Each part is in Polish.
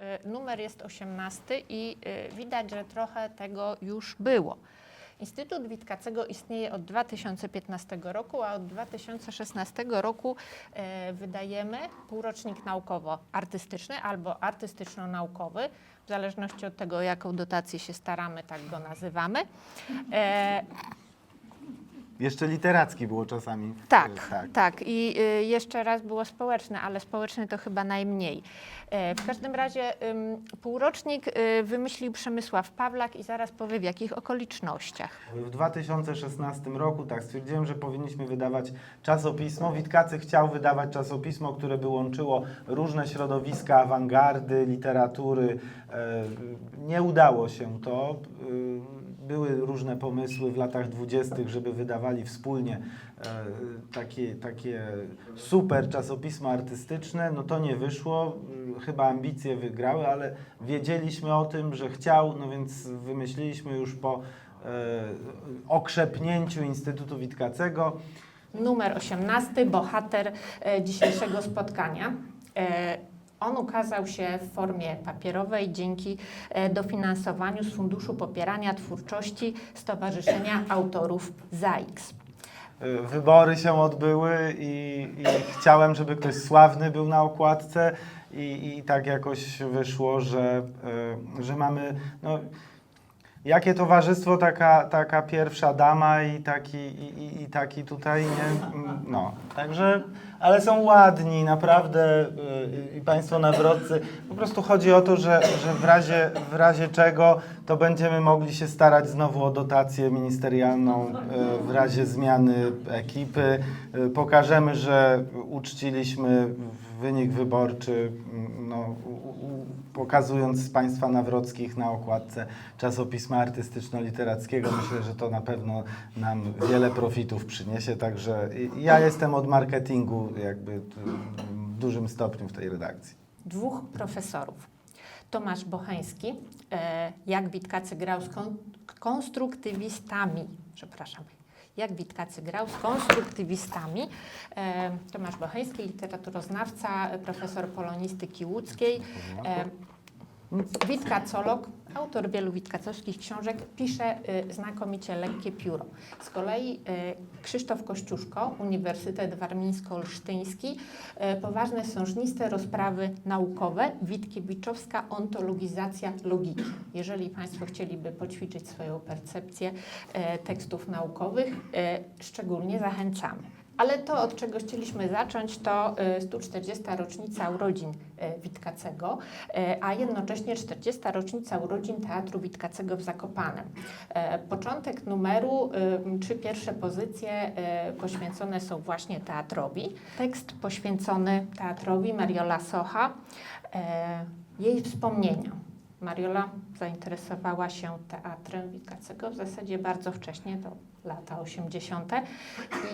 Y, Numer jest 18 i y, widać, że trochę tego już było. Instytut Witkacego istnieje od 2015 roku, a od 2016 roku e, wydajemy półrocznik naukowo-artystyczny albo artystyczno-naukowy, w zależności od tego, jaką dotację się staramy, tak go nazywamy. E, Jeszcze literacki było czasami. tak, tak. tak, I y, jeszcze raz było społeczne, ale społeczne to chyba najmniej. E, w każdym razie ym, półrocznik y, wymyślił Przemysław Pawlak i zaraz powie w jakich okolicznościach. W 2016 roku tak stwierdziłem, że powinniśmy wydawać czasopismo. Witkacy chciał wydawać czasopismo, które by łączyło różne środowiska awangardy, literatury. E, Nie udało się to. E, Były różne pomysły w latach dwudziestych, żeby wydawali wspólnie e, takie, takie super czasopismo artystyczne. No to nie wyszło. Mm, Chyba ambicje wygrały, ale wiedzieliśmy o tym, że chciał, no więc wymyśliliśmy już po e, okrzepnięciu Instytutu Witkacego. Numer 18, bohater e, dzisiejszego spotkania. On ukazał się w formie papierowej dzięki e, dofinansowaniu z Funduszu Popierania Twórczości Stowarzyszenia Autorów ZAIKS. E, Wybory się odbyły i, i chciałem, żeby ktoś sławny był na okładce i, i tak jakoś wyszło, że, e, że mamy... No, Jakie towarzystwo, taka, taka pierwsza dama i taki, i, i taki tutaj, nie? Mm, No, także, ale są ładni, naprawdę y, i Państwo nawrotcy. Po prostu chodzi o to, że, że w, razie, w razie czego to będziemy mogli się starać znowu o dotację ministerialną y, w razie zmiany ekipy. Y, Pokażemy, że uczciliśmy wynik wyborczy, mm, no, pokazując Państwa Nawrockich na okładce czasopisma artystyczno-literackiego. Myślę, że to na pewno nam wiele profitów przyniesie, także ja jestem od marketingu jakby w dużym stopniu w tej redakcji. dwóch profesorów. Tomasz Bocheński, e, jak Witkacy grał z kon- konstruktywistami, przepraszam, jak Witkacy grał z konstruktywistami. E, Tomasz Bocheński, literaturoznawca, profesor polonistyki łódzkiej. E, Witkacolog, autor wielu witkacowskich książek, pisze y, znakomicie lekkie pióro. Z kolei y, Krzysztof Kościuszko, Uniwersytet Warmińsko-Olsztyński, y, poważne są żniste rozprawy naukowe, Witkiewiczowska ontologizacja logiki. Jeżeli Państwo chcieliby poćwiczyć swoją percepcję tekstów naukowych, szczególnie zachęcamy. Ale to, od czego chcieliśmy zacząć, to y, 140. rocznica urodzin y, Witkacego, y, a jednocześnie 40. rocznica urodzin Teatru Witkacego w Zakopanem. Początek numeru, y, czy pierwsze pozycje y, poświęcone są właśnie teatrowi. Tekst poświęcony teatrowi Mariola Socha, jej wspomnienia. Mariola zainteresowała się teatrem Witkacego w zasadzie bardzo wcześnie, to lata 80.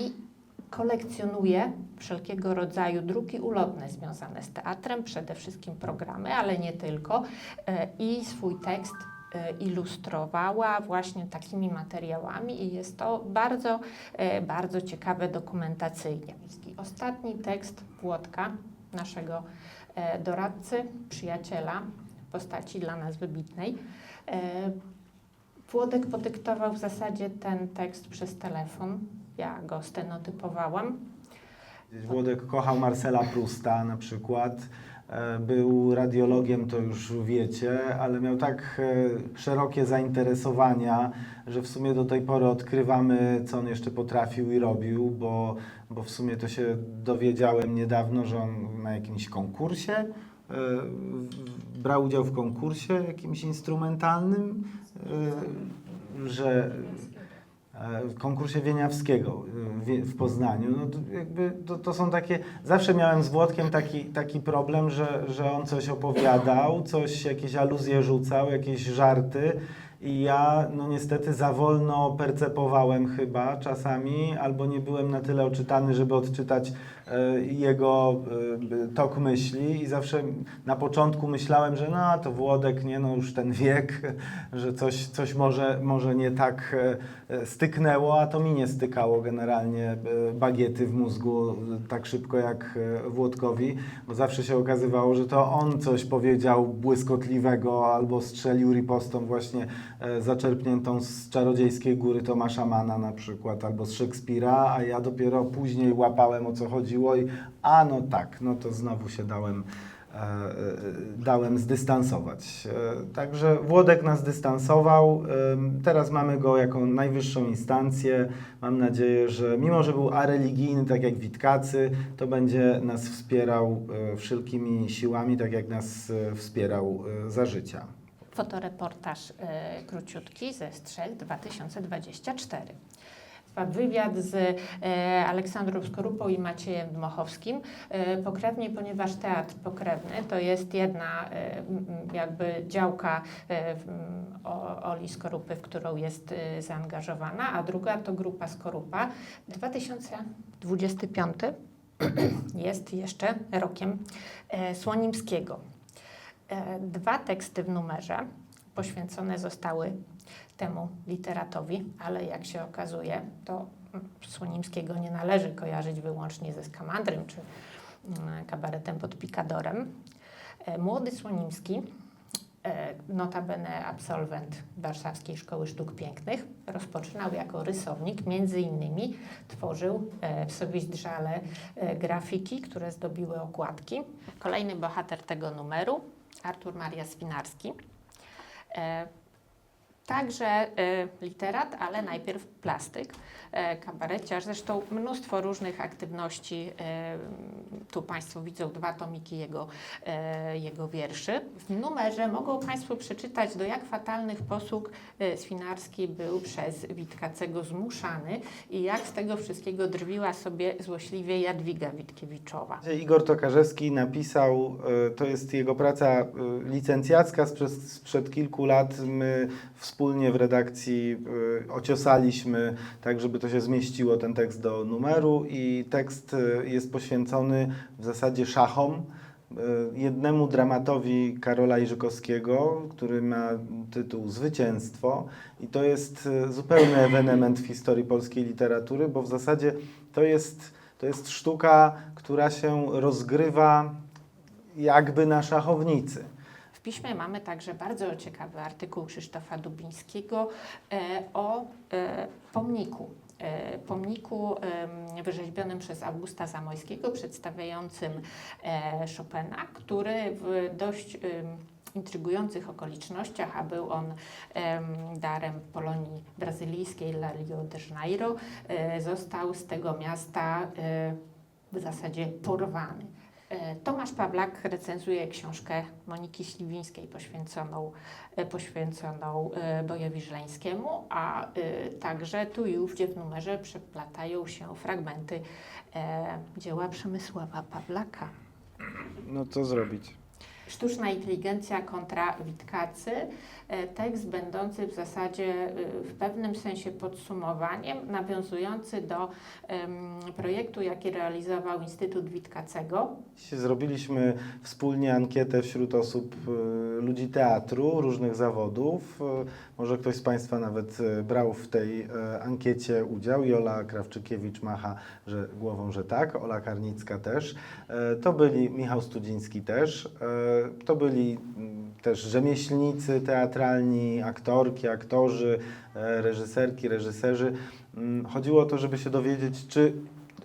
i kolekcjonuje wszelkiego rodzaju druki ulotne związane z teatrem, przede wszystkim programy, ale nie tylko. E, I swój tekst e, ilustrowała właśnie takimi materiałami i jest to bardzo, e, bardzo ciekawe dokumentacyjnie. Ostatni tekst Włodka, naszego doradcy, przyjaciela, postaci dla nas wybitnej. Włodek podyktował w zasadzie ten tekst przez telefon. Ja go stenotypowałam. Włodek kochał Marcela Prusta na przykład. E, Był radiologiem, to już wiecie, ale miał tak e, szerokie zainteresowania, że w sumie do tej pory odkrywamy, co on jeszcze potrafił i robił, bo, bo w sumie to się dowiedziałem niedawno, że on na jakimś konkursie e, brał udział w konkursie jakimś instrumentalnym, że w konkursie Wieniawskiego wie- w Poznaniu. No to, jakby to, to są takie. Zawsze miałem z Włodkiem taki, taki problem, że, że on coś opowiadał, coś, jakieś aluzje rzucał, jakieś żarty. I ja, no niestety, za wolno percepowałem chyba czasami, albo nie byłem na tyle oczytany, żeby odczytać e, jego e, tok myśli. I zawsze na początku myślałem, że no to Włodek, nie no już ten wiek, że coś, coś może, może nie tak e, styknęło, a to mi nie stykało generalnie e, bagiety w mózgu e, tak szybko jak e, Włodkowi, bo zawsze się okazywało, że to on coś powiedział błyskotliwego albo strzelił ripostą właśnie zaczerpniętą z Czarodziejskiej Góry Tomasza Mana na przykład, albo z Szekspira, a ja dopiero później łapałem o co chodziło i a no tak, no to znowu się dałem e, e, dałem zdystansować. E, Także Włodek nas dystansował. Teraz mamy go jako najwyższą instancję. Mam nadzieję, że mimo, że był areligijny, tak jak Witkacy, to będzie nas wspierał e, wszelkimi siłami, tak jak nas e, wspierał e, za życia. Fotoreportaż e, króciutki ze Strzel 2024. Wywiad z e, Aleksandrą Skorupą i Maciejem Dmochowskim. E, pokrewnie, ponieważ teatr pokrewny to jest jedna jakby działka Oli Skorupy, w którą jest zaangażowana, a druga to grupa Skorupa. 2025 jest jeszcze rokiem Słonimskiego. E, Dwa teksty w numerze poświęcone zostały temu literatowi, ale jak się okazuje, to Słonimskiego nie należy kojarzyć wyłącznie ze Skamandrem czy mm, kabaretem pod Pikadorem. E, Młody Słonimski, e, notabene absolwent Warszawskiej Szkoły Sztuk Pięknych, rozpoczynał jako rysownik, między innymi tworzył w Sowizdrzale grafiki, które zdobiły okładki. Kolejny bohater tego numeru, Artur Maria Swinarski. Także e, literat, ale najpierw plastyk, e, kabareciarz. Zresztą mnóstwo różnych aktywności. E, tu Państwo widzą dwa tomiki jego, jego wierszy. W numerze mogą Państwo przeczytać, do jak fatalnych posług Swinarski był przez Witkacego zmuszany i jak z tego wszystkiego drwiła sobie złośliwie Jadwiga Witkiewiczowa. Igor Tokarzewski napisał, to jest jego praca licencjacka sprzed, sprzed kilku lat. My wspólnie w redakcji e, ociosaliśmy tak, żeby to się zmieściło, ten tekst do numeru i tekst e, jest poświęcony w zasadzie szachom. e, Jednemu dramatowi Karola Iżykowskiego, który ma tytuł Zwycięstwo i to jest zupełny ewenement w historii polskiej literatury, bo w zasadzie to jest, to jest sztuka, która się rozgrywa jakby na szachownicy. Piśmie mamy także bardzo ciekawy artykuł Krzysztofa Dubińskiego e, o e, pomniku. E, pomniku wyrzeźbionym przez Augusta Zamojskiego, przedstawiającym Chopina, który w dość intrygujących okolicznościach, a był on em, darem Polonii brazylijskiej La Rio de Janeiro, został z tego miasta w zasadzie porwany. E, Tomasz Pawlak recenzuje książkę Moniki Śliwińskiej poświęconą, e, poświęconą e, bojowi żleńskiemu, a także tu i ówdzie w numerze przeplatają się fragmenty dzieła Przemysława Pawlaka. No co zrobić? Sztuczna inteligencja kontra Witkacy. E, Tekst będący w zasadzie e, w pewnym sensie podsumowaniem, nawiązujący do projektu, jaki realizował Instytut Witkacego. Zrobiliśmy wspólnie ankietę wśród osób, y, ludzi teatru, różnych zawodów. Może ktoś z Państwa nawet brał w tej ankiecie udział. Jola Krawczykiewicz macha że, głową, że tak. Ola Karnicka też. To byli Michał Studziński też. To byli mm, też rzemieślnicy teatralni, aktorki, aktorzy, y, reżyserki, reżyserzy. Mm, Chodziło o to, żeby się dowiedzieć, czy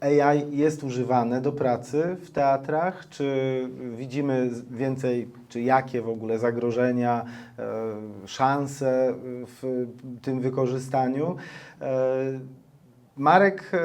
AI jest używane do pracy w teatrach? Czy widzimy więcej, czy jakie w ogóle zagrożenia, e, szanse w tym wykorzystaniu? E, Marek, e,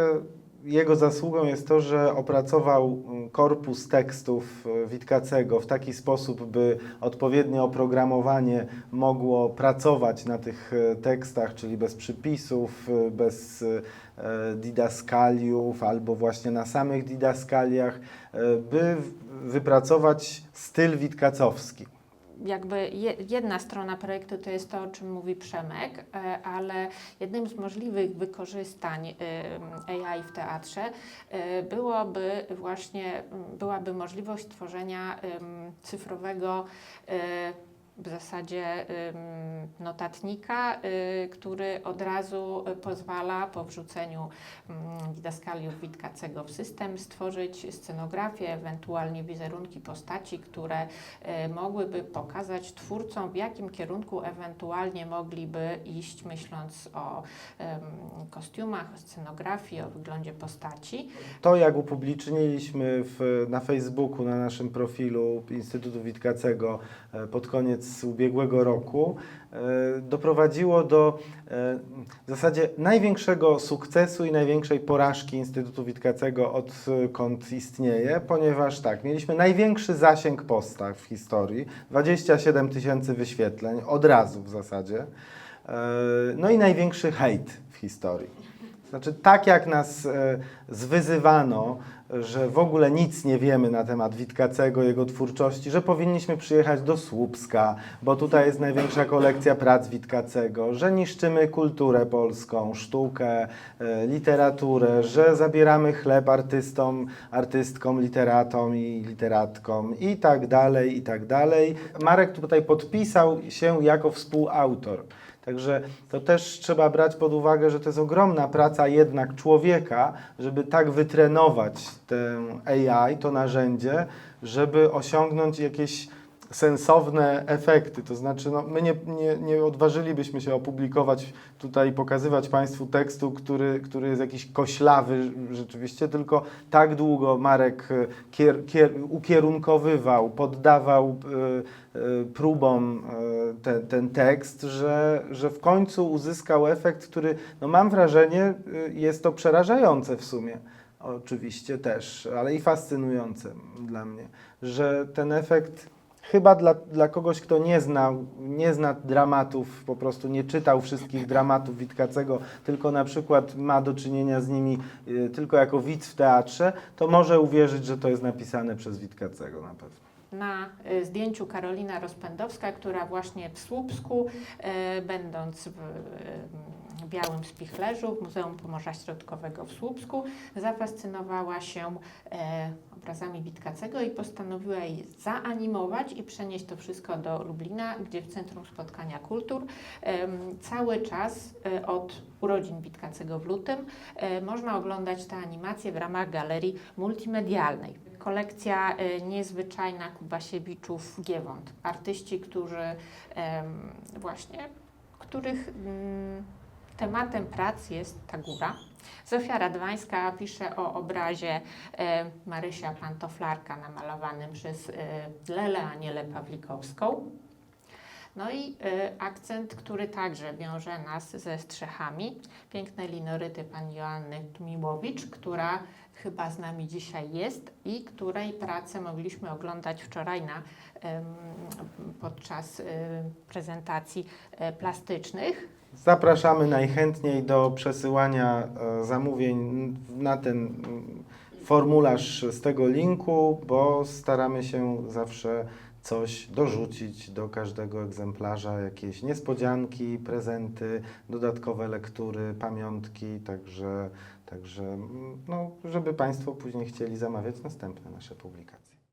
jego zasługą jest to, że opracował mm, korpus tekstów e, Witkacego w taki sposób, by odpowiednie oprogramowanie mogło pracować na tych e, tekstach, czyli bez przypisów, e, bez e, didaskaliów albo właśnie na samych didaskaliach, by wypracować styl witkacowski. Jakby je, jedna strona projektu to jest to, o czym mówi Przemek, e, ale jednym z możliwych wykorzystań em, AI w teatrze e, byłoby właśnie, byłaby możliwość tworzenia cyfrowego e, w zasadzie notatnika, y, który od razu y, pozwala po wrzuceniu mm, didaskaliów Witkacego w system stworzyć scenografię, ewentualnie wizerunki postaci, które e, mogłyby pokazać twórcom, w jakim kierunku ewentualnie mogliby iść, myśląc o kostiumach, o scenografii, o wyglądzie postaci. To, jak upubliczniliśmy w, na Facebooku, na naszym profilu Instytutu Witkacego e, pod koniec ubiegłego roku, e, doprowadziło do e, w zasadzie największego sukcesu i największej porażki Instytutu Witkacego odkąd istnieje, ponieważ tak, mieliśmy największy zasięg postaw w historii, 27 tysięcy wyświetleń, od razu w zasadzie, E, no i największy hejt w historii. Znaczy, tak jak nas e, zwyzywano, że w ogóle nic nie wiemy na temat Witkacego, jego twórczości, że powinniśmy przyjechać do Słupska, bo tutaj jest największa kolekcja prac Witkacego, że niszczymy kulturę polską, sztukę, e, literaturę, że zabieramy chleb artystom, artystkom, literatom i literatkom i tak dalej, i tak dalej. Marek tutaj podpisał się jako współautor. Także to też trzeba brać pod uwagę, że to jest ogromna praca jednak człowieka, żeby tak wytrenować tę AI, to narzędzie, żeby osiągnąć jakieś sensowne efekty. To znaczy, no, my nie, nie, nie odważylibyśmy się opublikować, tutaj pokazywać Państwu tekstu, który, który jest jakiś koślawy rzeczywiście, tylko tak długo Marek e, kier, kier, ukierunkowywał, poddawał e, e, próbom e, te, ten tekst, że, że w końcu uzyskał efekt, który, no mam wrażenie, jest to przerażające w sumie. Oczywiście też, ale i fascynujące dla mnie, że ten efekt chyba dla, dla kogoś, kto nie znał, nie zna dramatów, po prostu nie czytał wszystkich dramatów Witkacego, tylko na przykład ma do czynienia z nimi y, tylko jako widz w teatrze, to może uwierzyć, że to jest napisane przez Witkacego na pewno. Na y, zdjęciu Karolina Rozpędowska, która właśnie w Słupsku, e, będąc w e, Białym Spichlerzu, w Muzeum Pomorza Środkowego w Słupsku, zafascynowała się obrazami Witkacego i postanowiła je zaanimować i przenieść to wszystko do Lublina, gdzie w Centrum Spotkania Kultur cały czas od urodzin Witkacego w lutym można oglądać te animacje w ramach galerii multimedialnej. Kolekcja e, niezwyczajna Kubasiewiczów Giewont. Artyści, którzy właśnie, których mm, tematem prac jest ta góra. Zofia Radwańska pisze o obrazie e, Marysia Pantoflarka namalowanym przez e, Lelę Anielę Pawlikowską. No i e, akcent, który także wiąże nas ze strzechami. Piękne linoryty pani Joanny Miłowicz, która chyba z nami dzisiaj jest i której pracę mogliśmy oglądać wczoraj na, podczas e, prezentacji e, plastycznych. Zapraszamy najchętniej do przesyłania e, zamówień na ten formularz z tego linku, bo staramy się zawsze coś dorzucić do każdego egzemplarza, jakieś niespodzianki, prezenty, dodatkowe lektury, pamiątki, także, także mm, no, żeby Państwo później chcieli zamawiać następne nasze publikacje.